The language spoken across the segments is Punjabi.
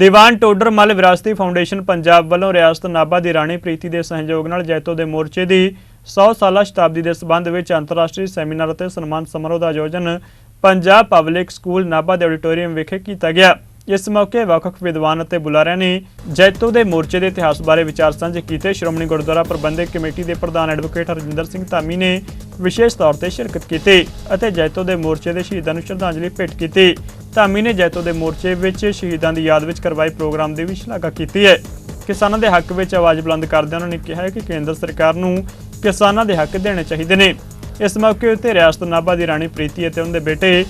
ਦੀਵਾਨ ਟੋਡਰ ਮੱਲ ਵਿਰਾਸਤੀ ਫਾਊਂਡੇਸ਼ਨ ਪੰਜਾਬ ਵੱਲੋਂ ਰਿਆਸਤ ਨਾਭਾ ਦੀ ਰਾਣੀ ਪ੍ਰੀਤੀ ਦੇ ਸਹਿਯੋਗ ਨਾਲ ਜੈਤੋ ਦੇ ਮੋਰਚੇ ਦੀ 100 ਸਾਲਾ ਸ਼ਤਾਬਦੀ ਦੇ ਸਬੰਧ ਵਿੱਚ ਅੰਤਰਰਾਸ਼ਟਰੀ ਸੈਮੀਨਾਰ ਅਤੇ ਸਨਮਾਨ ਸਮਾਰੋਹ ਦਾ ਆਯੋਜਨ ਪੰਜਾਬ ਪਬਲਿਕ ਸਕੂਲ ਨਾਭਾ ਦੇ ਆਡੀਟੋਰੀਅਮ ਵਿਖੇ ਕੀਤਾ ਗਿਆ। ਇਸ ਮੌਕੇ ਵੱਖ-ਵੱਖ ਵਿਦਵਾਨ ਅਤੇ ਬੁਲਾਰਿਆਂ ਨੇ ਜੈਤੋ ਦੇ ਮੋਰਚੇ ਦੇ ਇਤਿਹਾਸ ਬਾਰੇ ਵਿਚਾਰ ਸਾਂਝੇ ਕੀਤੇ। ਸ਼੍ਰੋਮਣੀ ਗੁਰਦੁਆਰਾ ਪ੍ਰਬੰਧਕ ਕਮੇਟੀ ਦੇ ਪ੍ਰਧਾਨ ਐਡਵੋਕੇਟ ਹਰਜਿੰਦਰ ਸਿੰਘ ਧਾਮੀ ਨੇ ਵਿਸ਼ੇਸ਼ ਤੌਰ ਤੇ ਸ਼ਿਰਕਤ ਕੀਤੀ ਅਤੇ ਜੈਤੋ ਦੇ ਮੋਰਚੇ ਦੇ ਸ਼ਹੀਦਾਂ ਨੂੰ ਸ਼ਰਧਾਂਜਲੀ ਭੇਟ ਕੀਤੀ। ਧਾਮੀ ਨੇ ਜੈਤੋ ਦੇ ਮੋਰਚੇ ਵਿੱਚ ਸ਼ਹੀਦਾਂ ਦੀ ਯਾਦ ਵਿੱਚ ਕਰਵਾਏ ਪ੍ਰੋਗਰਾਮ ਦੀ ਵੀ ਸ਼ਲਾਘਾ ਕੀਤੀ ਹੈ। ਕਿਸਾਨਾਂ ਦੇ ਹੱਕ ਵਿੱਚ ਆਵਾਜ਼ ਬੁਲੰਦ ਕਰਦਿਆਂ ਉਹਨਾਂ ਨੇ ਕਿਹਾ ਕਿ ਕੇਂਦਰ ਸਰਕਾਰ ਨੂੰ ਕਿਸਾਨਾਂ ਦੇ ਹੱਕ ਦੇਣੇ ਚਾਹੀਦੇ ਨੇ। ਇਸ ਮੌਕੇ ਉੱਤੇ ਰਿਆਸਤ ਨਾਭਾ ਦੀ ਰਾਣੀ ਪ੍ਰੀਤੀ ਅਤੇ ਉਹਨਾਂ ਦੇ ਬੇਟੇ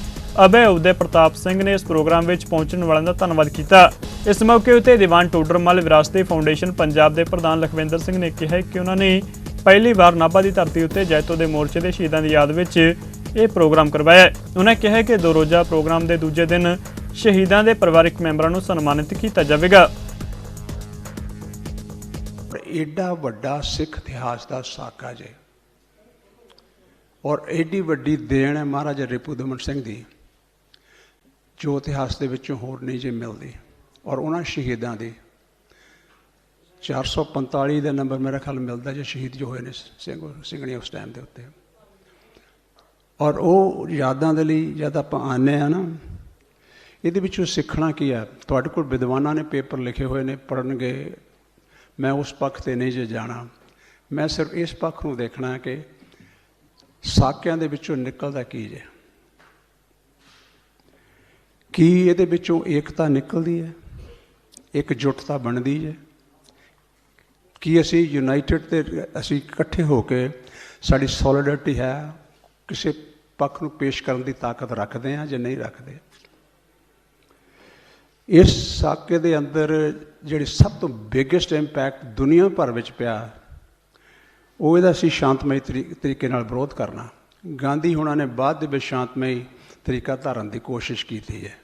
ਅਭੈ ਉਦੇ ਪ੍ਰਤਾਪ ਸਿੰਘ ਨੇ ਇਸ ਪ੍ਰੋਗਰਾਮ ਵਿੱਚ ਪਹੁੰਚਣ ਵਾਲਿਆਂ ਦਾ ਧੰਨਵਾਦ ਕੀਤਾ। ਇਸ ਮੌਕੇ ਉੱਤੇ ਦੀਵਾਨ ਟੋਡਰਮਲ ਵਿਰਾਸਤੀ ਫਾਊਂਡੇਸ਼ਨ ਪੰਜਾਬ ਦੇ ਪ੍ਰਧਾਨ ਲਖਵਿੰਦਰ ਸਿੰਘ ਨੇ ਕਿਹਾ ਕਿ ਉਹਨਾਂ ਨੇ ਪਹਿਲੀ ਵਾਰ ਨਾਭਾ ਦੀ ਧਰਤੀ ਉੱਤੇ ਜੈਤੋ ਦੇ ਮੋਰਚੇ ਦੇ ਸ਼ਹੀਦਾਂ ਦੀ ਯਾਦ ਵਿੱਚ ਇਹ ਪ੍ਰੋਗਰਾਮ ਕਰਵਾਇਆ ਉਹਨਾਂ ਕਿਹਾ ਕਿ ਦੋ ਰੋਜ਼ਾ ਪ੍ਰੋਗਰਾਮ ਦੇ ਦੂਜੇ ਦਿਨ ਸ਼ਹੀਦਾਂ ਦੇ ਪਰਿਵਾਰਕ ਮੈਂਬਰਾਂ ਨੂੰ ਸਨਮਾਨਿਤ ਕੀਤਾ ਜਾਵੇਗਾ। ਔਰ ਏਡਾ ਵੱਡਾ ਸਿੱਖ ਇਤਿਹਾਸ ਦਾ ਸਾਕਾ ਜੇ। ਔਰ ਐਡੀ ਵੱਡੀ ਦੇਣ ਹੈ ਮਹਾਰਾਜਾ ਰਿਪੂ ਦਮਨ ਸਿੰਘ ਦੀ, ਜੋ ਇਤਿਹਾਸ ਦੇ ਵਿੱਚੋਂ ਹੋਰ ਨਹੀਂ ਜੇ ਮਿਲਦੀ। ਔਰ ਉਹਨਾਂ ਸ਼ਹੀਦਾਂ ਦੀ 445 ਦਾ ਨੰਬਰ ਮੇਰਾ ਖਿਆਲ ਮਿਲਦਾ ਜੇ ਸ਼ਹੀਦ ਜੋ ਹੋਏ ਨੇ ਸਿੰਘ ਸਿੰਘਣੀ ਉਸ ਟਾਈਮ ਦੇ ਉੱਤੇ। ਔਰ ਉਹ ਯਾਦਾਂ ਦੇ ਲਈ ਜਦ ਆਪਾਂ ਆਨੇ ਆ ਨਾ, ਇਹਦੇ ਵਿੱਚੋਂ ਸਿੱਖਣਾ ਕੀ ਹੈ? ਤੁਹਾਡੇ ਕੋਲ ਵਿਦਵਾਨਾਂ ਨੇ ਪੇਪਰ ਲਿਖੇ ਹੋਏ ਨੇ ਪੜਨਗੇ ਮੈਂ ਉਸ ਪੱਖ ਤੇ ਨਹੀਂ ਜੇ ਜਾਣਾ। ਮੈਂ ਸਿਰਫ ਇਸ ਪੱਖ ਨੂੰ ਦੇਖਣਾ ਕਿ ਸਾਕਿਆਂ ਦੇ ਵਿੱਚੋਂ ਨਿਕਲਦਾ ਕੀ ਜੇ? ਕੀ ਇਹਦੇ ਵਿੱਚੋਂ ਏਕਤਾ ਨਿਕਲਦੀ ਹੈ? ਇੱਕ ਜੁਟਤਾ ਬਣਦੀ ਹੈ ਕੀ ਅਸੀਂ ਯੂਨਾਈਟਿਡ ਤੇ ਅਸੀਂ ਇਕੱਠੇ ਹੋ ਕੇ ਸਾਡੀ ਸੋਲਿਡਰਿਟੀ ਹੈ? ਕਿਸੇ ਪੱਖ ਨੂੰ ਪੇਸ਼ ਕਰਨ ਦੀ ਤਾਕਤ ਰੱਖਦੇ ਹਾਂ ਜਾਂ ਨਹੀਂ ਰੱਖਦੇ। ਇਸ ਸਾਕੇ ਦੇ ਅੰਦਰ ਜਿਹੜੀ ਸਭ ਤੋਂ ਬਿਗੇਸਟ ਇੰਪੈਕਟ ਦੁਨੀਆ ਭਰ ਵਿੱਚ ਪਿਆ, ਉਹ ਇਹਦਾ ਸੀ ਸ਼ਾਂਤਮਈ ਤਰੀ- ਤਰੀਕੇ ਨਾਲ ਵਿਰੋਧ ਕਰਨਾ। ਗਾਂਧੀ ਹੁਣਾਂ ਨੇ ਬਾਅਦ ਦੇ ਵਿੱਚ ਸ਼ਾਂਤਮਈ ਤਰੀਕਾ ਧਾਰਨ ਦੀ ਕੋਸ਼ਿਸ਼ ਕੀਤੀ ਹੈ।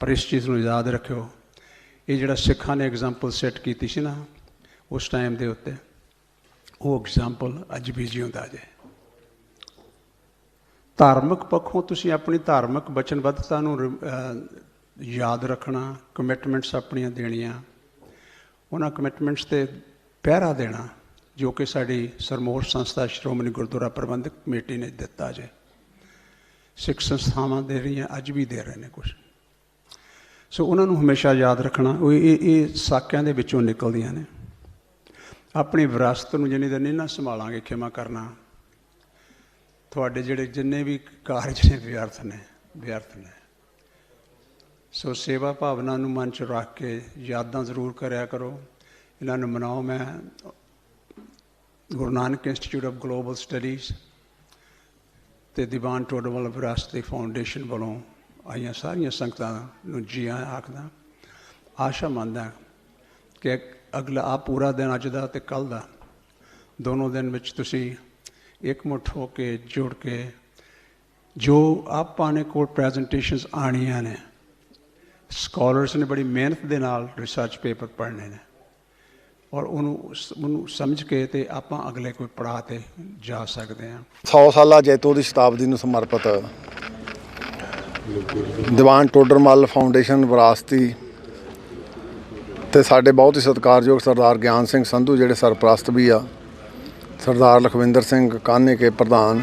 ਪਰ ਇਸ ਚੀਜ਼ ਨੂੰ ਯਾਦ ਰੱਖਿਓ, ਇਹ ਜਿਹੜਾ ਸਿੱਖਾਂ ਨੇ ਐਗਜ਼ਾਮਪਲ ਸੈੱਟ ਕੀਤੀ ਸੀ ਨਾ, ਉਸ ਟਾਈਮ ਦੇ ਉੱਤੇ, ਉਹ ਐਗਜ਼ਾਮਪਲ ਅੱਜ ਵੀ ਜਿਉਂਦਾ ਜੇ। ਧਾਰਮਿਕ ਪੱਖੋਂ ਤੁਸੀਂ ਆਪਣੀ ਧਾਰਮਿਕ ਵਚਨਬੱਧਤਾ ਨੂੰ ਰ- ਯਾਦ ਰੱਖਣਾ ਕਮਿਟਮੈਂਟਸ ਆਪਣੀਆਂ ਦੇਣੀਆਂ, ਉਹਨਾਂ ਕਮਿਟਮੈਂਟਸ ਤੇ ਪਹਿਰਾ ਦੇਣਾ, ਜੋ ਕਿ ਸਾਡੀ ਸਰਮੋਰ ਸੰਸਥਾ ਸ਼੍ਰੋਮਣੀ ਗੁਰਦੁਆਰਾ ਪ੍ਰਬੰਧਕ ਕਮੇਟੀ ਨੇ ਦਿੱਤਾ ਜੇ। ਸਿੱਖ ਸੰਸਥਾਵਾਂ ਦੇ ਰਹੀਆਂ, ਅੱਜ ਵੀ ਦੇ ਰਹੇ ਨੇ ਕੁਝ ਸੋ ਉਹਨਾਂ ਨੂੰ ਹਮੇਸ਼ਾ ਯਾਦ ਰੱਖਣਾ, ਉਹ ਇਹ ਇਹ ਸਾਕਿਆਂ ਦੇ ਵਿੱਚੋਂ ਨਿਕਲਦੀਆਂ ਨੇ। ਆਪਣੀ ਵਿਰਾਸਤ ਨੂੰ ਜਿੰਨੀ ਦੇਰ ਨਹੀਂ ਨਾ ਸੰਭਾਲਾਂਗੇ, ਖਿਮਾ ਕਰਨਾ ਤੁਹਾਡੇ ਜਿਹੜੇ ਜਿੰਨੇ ਵੀ ਕਾਰਜ ਨੇ ਵਿਅਰਥ ਨੇ ਵਿਅਰਥ ਨੇ। ਸੋ ਸੇਵਾ ਭਾਵਨਾ ਨੂੰ ਮਨ ਚ ਰੱਖ ਕੇ ਯਾਦਾਂ ਜ਼ਰੂਰ ਕਰਿਆ ਕਰੋ। ਇਹਨਾਂ ਨੂੰ ਮਨਾਓ। ਮੈਂ Guru Nanak Institute of Global Studies ਤੇ ਦੀਵਾਨ ਟੋਡਰਮਲ ਵਿਰਾਸਤੀ ਫਾਊਂਡੇਸ਼ਨ ਵੱਲੋਂ ਆਈਆਂ ਸਾਰੀਆਂ ਸੰਗਤਾਂ ਨੂੰ ਜੀ ਆਇਆਂ ਆਖਦਾ, ਆਸ਼ਾ ਮੰਨਦਾ ਕਿ ਅਗਲਾ ਆ ਪੂਰਾ ਦਿਨ ਅੱਜ ਦਾ ਤੇ ਕੱਲ ਦਾ, ਦੋਨੋਂ ਦਿਨ ਵਿੱਚ ਤੁਸੀਂ ਇਕਮੁੱਠ ਹੋ ਕੇ, ਜੁੜ ਕੇ ਜੋ ਆਪਾਂ ਨੇ ਕੋਲ ਪ੍ਰੈਜੈਂਟੇਸ਼ਨਸ ਆਣੀਆਂ ਨੇ ਸਕਾਲਰਸ ਨੇ ਬੜੀ ਮਿਹਨਤ ਦੇ ਨਾਲ ਰਿਸਰਚ ਪੇਪਰ ਪੜ੍ਹਨੇ ਨੇ ਔਰ ਉਹਨੂੰ ਉਹਨੂੰ ਸਮਝ ਕੇ ਤੇ ਆਪਾਂ ਅਗਲੇ ਕੋਈ ਪੜਾਅ ਤੇ ਜਾ ਸਕਦੇ ਹਾਂ। 100 ਸਾਲਾ ਜੈਤੋ ਦੀ ਸ਼ਤਾਬਦੀ ਨੂੰ ਸਮਰਪਿਤ ਦੀਵਾਨ ਟੋਡਰਮਲ ਫਾਊਂਡੇਸ਼ਨ ਵਿਰਾਸਤੀ ਤੇ ਸਾਡੇ ਬਹੁਤ ਹੀ ਸਤਿਕਾਰਯੋਗ ਸਰਦਾਰ ਗਿਆਨ ਸਿੰਘ ਸੰਧੂ ਜਿਹੜੇ ਸਰਪ੍ਰਸਤ ਵੀ ਆ ਸਰਦਾਰ ਲਖਵਿੰਦਰ ਸਿੰਘ ਕਾਨੇ ਕੇ ਪ੍ਰਧਾਨ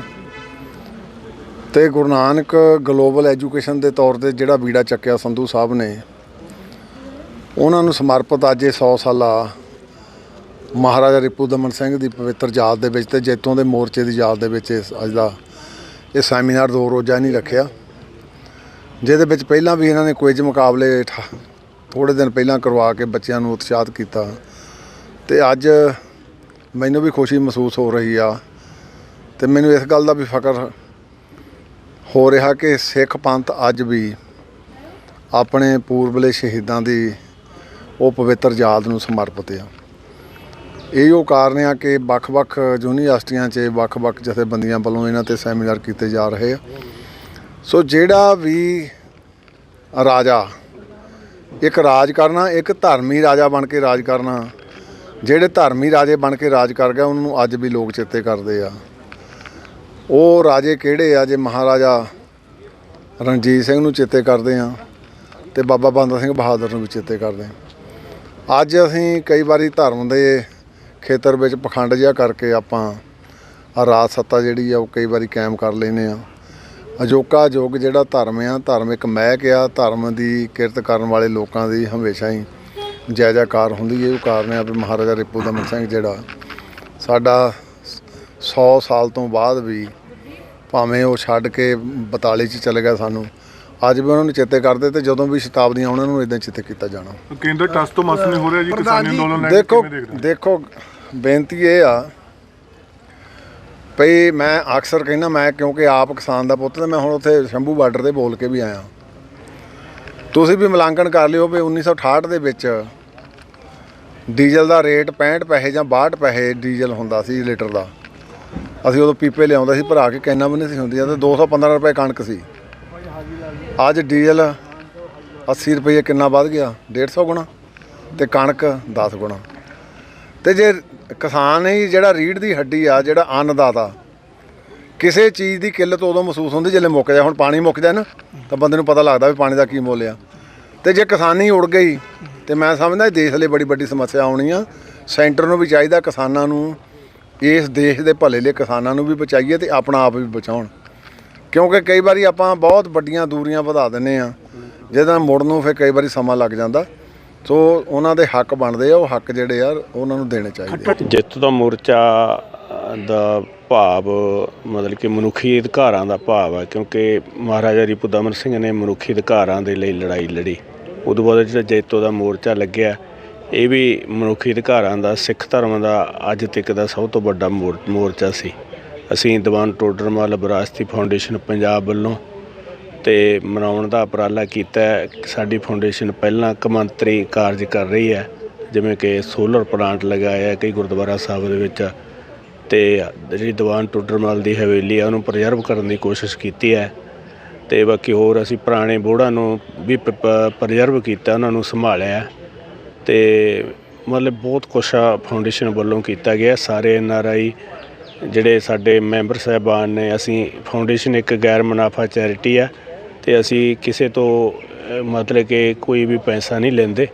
ਤੇ ਗੁਰੂ ਨਾਨਕ ਗਲੋਬਲ ਐਜੂਕੇਸ਼ਨ ਦੇ ਤੌਰ ਤੇ ਜਿਹੜਾ ਬੀੜਾ ਚੱਕਿਆ ਸੰਧੂ ਸਾਹਿਬ ਨੇ, ਉਹਨਾਂ ਨੂੰ ਸਮਰਪਿਤ ਅੱਜ ਇਹ 100 ਸਾਲਾ ਮਹਾਰਾਜਾ ਰਿਪੂ ਦਮਨ ਸਿੰਘ ਦੀ ਪਵਿੱਤਰ ਯਾਦ ਦੇ ਵਿੱਚ ਤੇ ਜੈਤੋਂ ਦੇ ਮੋਰਚੇ ਦੀ ਯਾਦ ਦੇ ਵਿੱਚ ਇਸ ਅੱਜ ਦਾ ਇਹ ਸੈਮੀਨਾਰ ਦੋ ਰੋਜ਼ਾ ਨਹੀਂ ਰੱਖਿਆ, ਜਿਹਦੇ ਵਿੱਚ ਪਹਿਲਾਂ ਵੀ ਇਹਨਾਂ ਨੇ ਕੁਇਜ਼ ਮੁਕਾਬਲੇ ਥੋੜੇ ਦਿਨ ਪਹਿਲਾਂ ਕਰਵਾ ਕੇ ਬੱਚਿਆਂ ਨੂੰ ਉਤਸ਼ਾਹਿਤ ਕੀਤਾ ਤੇ ਅੱਜ ਮੈਨੂੰ ਵੀ ਖੁਸ਼ੀ ਮਹਿਸੂਸ ਹੋ ਰਹੀ ਆ ਤੇ ਮੈਨੂੰ ਇਸ ਗੱਲ ਦਾ ਵੀ ਫਖਰ ਹੋ ਰਿਹਾ ਕਿ ਸਿੱਖ ਪੰਥ ਅੱਜ ਵੀ ਆਪਣੇ ਪੂਰਬਲੇ ਸ਼ਹੀਦਾਂ ਦੀ ਉਹ ਪਵਿੱਤਰ ਯਾਦ ਨੂੰ ਸਮਰਪਿਤ ਆ। ਇਹੋ ਕਾਰਨ ਆ ਕਿ ਵੱਖ-ਵੱਖ ਯੂਨੀਵਰਸਿਟੀਆਂ 'ਚ, ਵੱਖ-ਵੱਖ ਜਥੇਬੰਦੀਆਂ ਵੱਲੋਂ ਇਹਨਾਂ ਤੇ ਸੈਮੀਨਾਰ ਕੀਤੇ ਜਾ ਰਹੇ ਆ। ਸੋ ਜਿਹੜਾ ਵੀ ਰਾਜਾ, ਇੱਕ ਰਾਜ ਕਰਨਾ ਇੱਕ ਧਰਮੀ ਰਾਜਾ ਬਣ ਕੇ ਰਾਜ ਕਰਨਾ ਜਿਹੜੇ ਧਰਮੀ ਰਾਜੇ ਬਣ ਕੇ ਰਾਜ ਕਰ ਗਿਆ ਉਹਨਾਂ ਨੂੰ ਅੱਜ ਵੀ ਲੋਕ ਚੇਤੇ ਕਰਦੇ ਆ। ਉਹ ਰਾਜੇ ਕਿਹੜੇ ਆ ਜੇ ਮਹਾਰਾਜਾ ਰਣਜੀਤ ਸਿੰਘ ਨੂੰ ਚੇਤੇ ਕਰਦੇ ਆ ਤੇ ਬਾਬਾ ਬੰਦਾ ਸਿੰਘ ਬਹਾਦਰ ਨੂੰ ਵੀ ਚੇਤੇ ਕਰਦੇ ਹਾਂ ਅੱਜ ਅਸੀਂ ਕਈ ਵਾਰੀ ਧਰਮ ਦੇ ਖੇਤਰ ਵਿੱਚ ਪਖੰਡ ਜਿਹਾ ਕਰਕੇ ਆਪਾਂ ਆ ਰਾਜ ਸੱਤਾ ਜਿਹੜੀ ਆ, ਉਹ ਕਈ ਵਾਰੀ ਕਾਇਮ ਕਰ ਲੈਨੇ ਆ। ਅਜੋਕਾ ਯੁੱਗ ਜਿਹੜਾ ਧਰਮ ਆ, ਧਰਮ ਇੱਕ ਮਹਿਕ ਆ, ਧਰਮ ਦੀ ਕਿਰਤ ਕਰਨ ਵਾਲੇ ਲੋਕਾਂ ਦੀ ਹਮੇਸ਼ਾ ਹੀ ਜੈ ਜੈਕਾਰ ਹੁੰਦੀ ਹੈ ਉਹ ਕਾਰਨ ਆ ਵੀ ਮਹਾਰਾਜਾ ਰਿਪੂ ਦਮਨ ਸਿੰਘ ਜਿਹੜਾ ਸਾਡਾ 100 ਸਾਲ ਤੋਂ ਬਾਅਦ ਵੀ ਭਾਵੇਂ ਉਹ ਛੱਡ ਕੇ 42 ਚ ਚਲੇ ਗਿਆ ਸਾਨੂੰ ਅੱਜ ਵੀ ਉਹਨਾਂ ਨੂੰ ਚੇਤੇ ਕਰਦੇ ਤੇ ਜਦੋਂ ਵੀ ਸ਼ਤਾਬਦੀਆਂ ਉਹਨਾਂ ਨੂੰ ਇਦਾਂ ਚੇਤੇ ਕੀਤਾ ਜਾਣਾ ਕੇਂਦਰ ਟਸ ਤੋਂ ਮਸ ਨਹੀਂ ਹੋ ਰਿਹਾ ਜੀ ਕਿਸਾਨੀ ਅੰਦੋਲਨ ਲੈ ਕੇ ਦੇਖੋ ਹੋ? ਦੇਖੋ ਬੇਨਤੀ ਇਹ ਆ ਭਈ ਮੈਂ ਅਕਸਰ ਕਹਿੰਦਾ ਮੈਂ ਕਿਉਂਕਿ ਆਪ ਕਿਸਾਨ ਦਾ ਪੁੱਤ ਤੇ ਮੈਂ ਹੁਣ ਉੱਥੇ ਸ਼ੰਭੂ ਬਾਰਡਰ ਤੇ ਬੋਲ ਕੇ ਵੀ ਆਇਆ ਤੁਸੀਂ ਵੀ ਮੁਲਾਂਕਣ ਕਰ ਲਿਓ ਵੀ 1968 ਦੇ ਵਿੱਚ ਡੀਜ਼ਲ ਦਾ ਰੇਟ 65 ਪੈਸੇ ਜਾਂ 62 ਪੈਸੇ ਡੀਜ਼ਲ ਹੁੰਦਾ ਸੀ ਲੀਟਰ ਦਾ। ਅਸੀਂ ਉਦੋਂ ਪੀਪੇ ਲਿਆਉਂਦਾ ਸੀ, ਭਰਾ ਕੇ ਕੈਨਾ ਵੀ ਨਹੀਂ ਸੀ ਹੁੰਦੀਆਂ ਤੇ 215 ਰੁਪਏ ਕਣਕ ਸੀ। ਅੱਜ ਡੀਜ਼ਲ 80 ਰੁਪਏ ਕਿੰਨਾ ਵੱਧ ਗਿਆ 150 ਗੁਣਾ ਤੇ ਕਣਕ 10 ਗੁਣਾ। ਤੇ ਜੇ ਕਿਸਾਨ ਹੀ ਜਿਹੜਾ ਰੀੜ ਦੀ ਹੱਡੀ ਆ, ਜਿਹੜਾ ਅੰਨਦਾਤਾ, ਕਿਸੇ ਚੀਜ਼ ਦੀ ਕਿੱਲਤ ਉਦੋਂ ਮਹਿਸੂਸ ਹੁੰਦੀ ਜਦੋਂ ਮੁੱਕ ਜਾ ਹੁਣ ਪਾਣੀ ਮੁੱਕ ਜਾ ਨਾ, ਤਾਂ ਬੰਦੇ ਨੂੰ ਪਤਾ ਲੱਗਦਾ ਵੀ ਪਾਣੀ ਦਾ ਕੀ ਮੁੱਲ ਆ। ਤੇ ਜੇ ਕਿਸਾਨੀ ਉੜ ਗਈ ਤੇ ਮੈਂ ਸਮਝਦਾ ਦੇਸ਼ ਲਈ ਬੜੀ ਵੱਡੀ ਸਮੱਸਿਆ ਆਉਣੀ ਆ। ਸੈਂਟਰ ਨੂੰ ਵੀ ਚਾਹੀਦਾ ਕਿਸਾਨਾਂ ਨੂੰ, ਇਸ ਦੇਸ਼ ਦੇ ਭਲੇ ਲਈ ਕਿਸਾਨਾਂ ਨੂੰ ਵੀ ਬਚਾਈਏ ਤੇ ਆਪਣਾ ਆਪ ਵੀ ਬਚਾਉਣ। ਕਿਉਂਕਿ ਕਈ ਵਾਰੀ ਆਪਾਂ ਬਹੁਤ ਵੱਡੀਆਂ ਦੂਰੀਆਂ ਵਧਾ ਦਿੰਨੇ ਆ। ਜਿਹਦਾ ਮੁੜ ਨੂੰ ਫਿਰ ਕਈ ਵਾਰੀ ਸਮਾਂ ਲੱਗ ਜਾਂਦਾ। ਸੋ ਉਹਨਾਂ ਦੇ ਹੱਕ ਬਣਦੇ ਆ, ਉਹ ਹੱਕ ਜਿਹੜੇ ਆ, ਉਹਨਾਂ ਨੂੰ ਦੇਣੇ ਚਾਹੀਦੇ ਜਿੱਤ ਦਾ ਮੋਰਚਾ ਦਾ ਭਾਵ ਮਤਲਬ ਕਿ ਮਨੁੱਖੀ ਅਧਿਕਾਰਾਂ ਦਾ ਭਾਵ ਹੈ ਕਿਉਂਕਿ ਮਹਾਰਾਜਾ ਰੀਪੂ ਦਮਨ ਸਿੰਘ ਨੇ ਮਨੁੱਖੀ ਅਧਿਕਾਰਾਂ ਦੇ ਲਈ ਲੜਾਈ ਲੜੀ। ਉਦੋਂ ਬਾਅਦ ਜਿਹੜਾ ਜੈਤੋ ਦਾ ਮੋਰਚਾ ਲੱਗਿਆ, ਇਹ ਵੀ ਮਨੁੱਖੀ ਅਧਿਕਾਰਾਂ ਦਾ, ਸਿੱਖ ਧਰਮ ਦਾ ਅੱਜ ਤੱਕ ਦਾ ਸਭ ਤੋਂ ਵੱਡਾ ਮੋਰ- ਮੋਰਚਾ ਸੀ। ਅਸੀਂ ਦੀਵਾਨ ਟੋਡਰਮਲ ਵਿਰਾਸਤੀ ਫਾਊਂਡੇਸ਼ਨ ਪੰਜਾਬ ਵੱਲੋਂ ਤੇ ਮਨਾਉਣ ਦਾ ਉਪਰਾਲਾ ਕੀਤਾ ਸਾਡੀ ਫਾਊਂਡੇਸ਼ਨ ਪਹਿਲਾਂ ਕਮੰਤਰੀ ਕਾਰਜ ਕਰ ਰਹੀ ਹੈ, ਜਿਵੇਂ ਕਿ ਸੋਲਰ ਪਲਾਂਟ ਲਗਾਇਆ ਕਈ ਗੁਰਦੁਆਰਾ ਸਾਹਿਬ ਦੇ ਵਿੱਚ। ਤੇ ਜਿਹੜੀ ਦੀਵਾਨ ਟੋਡਰਮਲ ਦੀ ਹਵੇਲੀ ਆ ਉਹਨੂੰ ਪ੍ਰੀਜ਼ਰਵ ਕਰਨ ਦੀ ਕੋਸ਼ਿਸ਼ ਕੀਤੀ ਹੈ। ਤੇ ਬਾਕੀ ਹੋਰ ਅਸੀਂ ਪੁਰਾਣੇ ਬੋੜਾਂ ਨੂੰ ਵੀ ਪ੍ਰੀਜ਼ਰਵ ਕੀਤਾ, ਉਹਨਾਂ ਨੂੰ ਸੰਭਾਲਿਆ। ਹੈ। ਤੇ ਮਤਲਬ ਬਹੁਤ ਕੁਛ ਫਾਊਂਡੇਸ਼ਨ ਵੱਲੋਂ ਕੀਤਾ ਗਿਆ। ਸਾਰੇ ਐਨ ਆਰ ਆਈ ਜਿਹੜੇ ਸਾਡੇ ਮੈਂਬਰ ਸਾਹਿਬਾਨ ਨੇ, ਅਸੀਂ ਫਾਊਂਡੇਸ਼ਨ ਇੱਕ ਗੈਰ ਮੁਨਾਫਾ ਚੈਰਿਟੀ ਆ ਤੇ ਅਸੀਂ ਕਿਸੇ ਤੋਂ ਮਤਲਬ ਕਿ ਕੋਈ ਵੀ ਪੈਸਾ ਨਹੀਂ ਲੈਂਦੇ।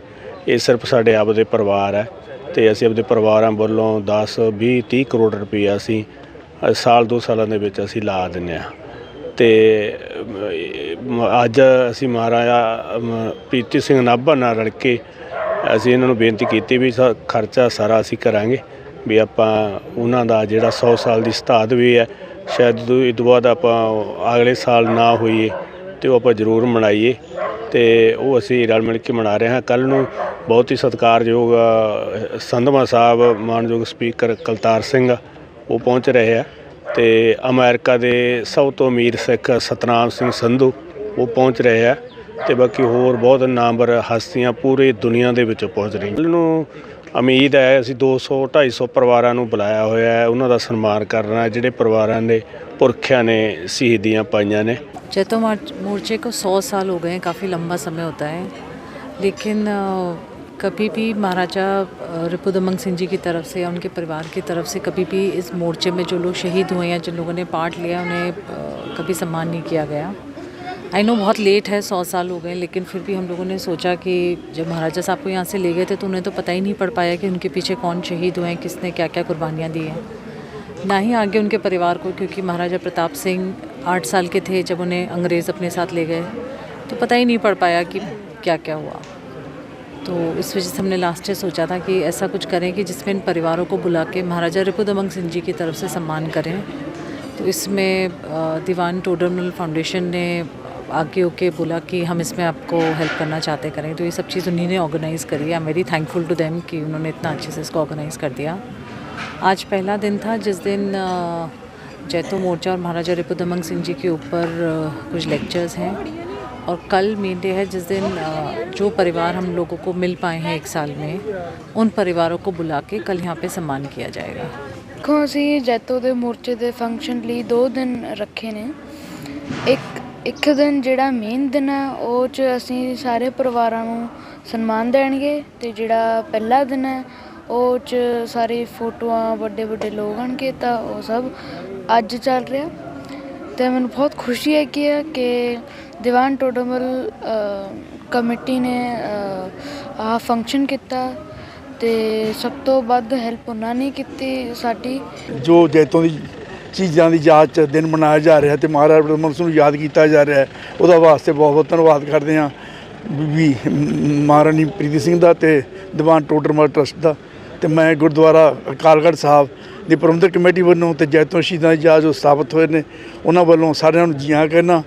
ਇਹ ਸਿਰਫ ਸਾਡੇ ਆਪਦੇ ਪਰਿਵਾਰ ਹੈ ਤੇ ਅਸੀਂ ਆਪਦੇ ਪਰਿਵਾਰਾਂ ਵੱਲੋਂ 10 20 30 ਕਰੋੜ ਰੁਪਈਆ ਅਸੀਂ ਸਾਲ ਦੋ ਸਾਲਾਂ ਦੇ ਵਿੱਚ ਅਸੀਂ ਲਾ ਦਿੰਨੇ ਆ ਤੇ ਅੱਜ ਅਸੀਂ ਮਹਾਰਾਜਾ ਪ੍ਰੀਤੀ ਸਿੰਘ ਨਾਭਾ ਨਾਲ ਰਲ ਕੇ ਅਸੀਂ ਇਹਨਾਂ ਨੂੰ ਬੇਨਤੀ ਕੀਤੀ ਵੀ ਸਾ- ਖਰਚਾ ਸਾਰਾ ਅਸੀਂ ਕਰਾਂਗੇ ਵੀ ਆਪਾਂ ਉਹਨਾਂ ਦਾ ਜਿਹੜਾ 100 ਸਾਲ ਦੀ ਸਤਾਦ ਵੀ ਹੈ ਸ਼ਾਇਦ ਜਦੋਂ ਇਹ ਤੋਂ ਬਾਅਦ ਆਪਾਂ ਅਗਲੇ ਸਾਲ ਨਾ ਹੋਈਏ ਤੇ ਉਹ ਆਪਾਂ ਜ਼ਰੂਰ ਮਨਾਈਏ ਤੇ ਉਹ ਅਸੀਂ ਰਲ ਮਿਲ ਕੇ ਮਨਾ ਰਹੇ ਹਾਂ। ਕੱਲ ਨੂੰ ਬਹੁਤ ਹੀ ਸਤਿਕਾਰਯੋਗ ਅ, ਸੰਧਵਾ ਸਾਹਿਬ ਮਾਨਯੋਗ ਸਪੀਕਰ ਕਲਤਾਰ ਸਿੰਘ ਉਹ ਪਹੁੰਚ ਰਹੇ ਆ। ਤੇ ਅਮਰੀਕਾ ਦੇ ਸਭ ਤੋਂ ਅਮੀਰ ਸਿੱਖ ਸਤਨਾਮ ਸਿੰਘ ਸੰਧੂ ਉਹ ਪਹੁੰਚ ਰਹੇ ਆ ਤੇ ਬਾਕੀ ਹੋਰ ਬਹੁਤ ਨਾਮਵਰ ਹਸਤੀਆਂ ਪੂਰੀ ਦੁਨੀਆ ਦੇ ਵਿੱਚ ਪਹੁੰਚ ਰਹੀਆਂ ਕੱਲ੍ਹ ਨੂੰ ਉਮੀਦ ਹੈ ਅਸੀਂ 200 250 ਪਰਿਵਾਰਾਂ ਨੂੰ ਬੁਲਾਇਆ ਹੋਇਆ ਹੈ ਉਹਨਾਂ ਦਾ ਸਨਮਾਨ ਕਰਨਾ ਹੈ, ਜਿਹੜੇ ਪਰਿਵਾਰਾਂ ਦੇ ਪੁਰਖਿਆਂ ਨੇ ਸ਼ਹੀਦੀਆਂ ਪਾਈਆਂ ਨੇ जैतो मार्च मोर्चे को सौ साल हो गए हैं काफ़ी लंबा समय होता है लेकिन अ, कभी भी महाराजा रिपुदमन सिंह जी की तरफ़ से या उनके परिवार की तरफ़ से कभी भी इस मोर्चे में जो लोग शहीद हुए या जिन लोगों ने पार्ट लिया, उन्हें कभी सम्मान नहीं किया गया। आई नो बहुत लेट है, सौ साल हो गए, लेकिन फिर भी हम लोगों ने सोचा कि जब महाराजा साहब को यहाँ से ले गए थे तो उन्हें तो पता ही नहीं पड़ पाया कि उनके पीछे कौन शहीद हुए हैं, किसने क्या क्या कुर्बानियाँ दी हैं। ना ही आगे उनके परिवार को, क्योंकि महाराजा प्रताप सिंह आठ साल के थे जब उन्हें अंग्रेज़ अपने साथ ले गए तो पता ही नहीं पड़ पाया कि क्या क्या हुआ। तो इस वजह से हमने लास्ट ईयर सोचा था कि ऐसा कुछ करें कि जिसमें इन परिवारों को बुला के महाराजा रिपुदमन सिंह जी की तरफ़ से सम्मान करें। तो इसमें दीवान टोडरमल फाउंडेशन ने आगे होके बोला कि हम इसमें आपको हेल्प करना चाहते करें। तो ये सब चीज़ उन्हीं ने ऑर्गेनाइज़ करी I am very thankful to them कि उन्होंने इतना अच्छे से इसको ऑर्गेनाइज़ कर दिया। आज पहला दिन था जिस दिन जैतो मोर्चा और महाराजा रिपुदमन सिंह जी के ऊपर कुछ लेक्चर्स हैं। और कल मेन डे है जिस दिन अ, जो परिवार हम लोगों को मिल पाए हैं एक साल में उन परिवारों को बुला के कल यहाँ पे सम्मान किया जाएगा ਦੇਖੋ ਅਸੀਂ ਜੈਤੋ ਦੇ ਮੋਰਚੇ ਦੇ ਫੰਕਸ਼ਨ ਲਈ 2 ਦਿਨ ਰੱਖੇ ਨੇ ਇੱਕ ਇੱਕ ਦਿਨ ਜਿਹੜਾ ਮੇਨ ਦਿਨ ਹੈ ਉਹ 'ਚ ਅਸੀਂ ਸਾਰੇ ਪਰਿਵਾਰਾਂ ਨੂੰ ਸਨਮਾਨ ਦੇਣਗੇ ਤੇ ਜਿਹੜਾ ਪਹਿਲਾ ਦਿਨ ਹੈ ਉਹ 'ਚ ਸਾਰੇ ਫੋਟੋਆਂ ਵੱਡੇ ਵੱਡੇ ਲੋਕ ਆਣਗੇ ਤਾਂ ਉਹ ਸਭ ਅੱਜ ਚੱਲ ਰਿਹਾ ਤੇ ਮੈਨੂੰ ਬਹੁਤ ਖੁਸ਼ੀ ਹੈ ਕਿ ਕਿ ਦੀਵਾਨ ਟੋਡਰਮਲ ਕਮੇਟੀ ਨੇ ਆਹ ਫੰਕਸ਼ਨ ਕੀਤਾ ਤੇ ਸਭ ਤੋਂ ਵੱਧ ਹੈਲਪ ਉਹਨਾਂ ਨੇ ਕੀਤੀ ਸਾਡੀ। ਜੋ ਜੈਤੋਂ ਦੀ ਚੀਜ਼ਾਂ ਦੀ ਯਾਦ ਚ ਦਿਨ ਮਨਾਇਆ ਜਾ ਰਿਹਾ ਤੇ ਮਹਾਰਾਜ ਬ੍ਰਹਮਣ ਨੂੰ ਯਾਦ ਕੀਤਾ ਜਾ ਰਿਹਾ ਉਹਦਾ ਵਾਸਤੇ ਬਹੁਤ ਬਹੁਤ ਧੰਨਵਾਦ ਕਰਦੇ ਹਾਂ ਬੀਬੀ ਮਹਾਰਾਣੀ ਪ੍ਰੀਤੀ ਸਿੰਘ ਦਾ ਤੇ ਦੀਵਾਨ ਟੋਡਰਮਲ ਟਰਸਟ ਦਾ। ਤੇ ਮੈਂ ਗੁਰਦੁਆਰਾ ਅਕਾਲਗੜ੍ਹ ਸਾਹਿਬ ਦੀ ਪ੍ਰਬੰਧਕ ਕਮੇਟੀ ਵੱਲੋਂ ਤੇ ਜੈਤੋਂ ਸ਼ਹੀਦਾਂ ਦੀ ਯਾਦ ਜੋ ਸਥਾਪਿਤ ਹੋਏ ਨੇ, ਉਹਨਾਂ ਵੱਲੋਂ ਸਾਰਿਆਂ ਨੂੰ ਜੀਆਂ ਕਹਿਣਾ